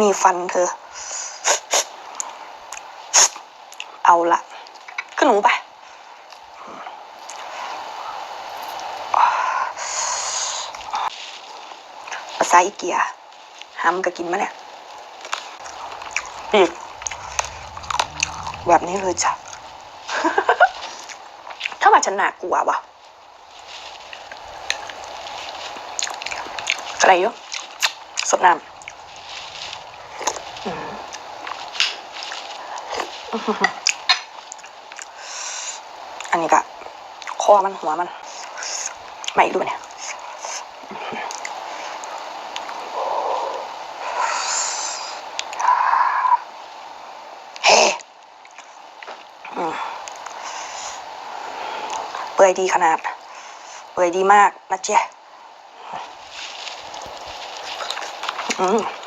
มีฟันเธอ เอาละขึ้นหนูไปภาษาอีเกียห้ำก็กินมาเนี่ยอีกแบบนี้เลยจ้ะถ้าว่าฉันหนากลัววะอะไรอยู่สดน้ำอืม อันนี้ก็คอมันหัวมันไม่ดูเนี่ยเฮ้เปื่อยดีขนาด เปื่อยดีมากนะเจ๊อืม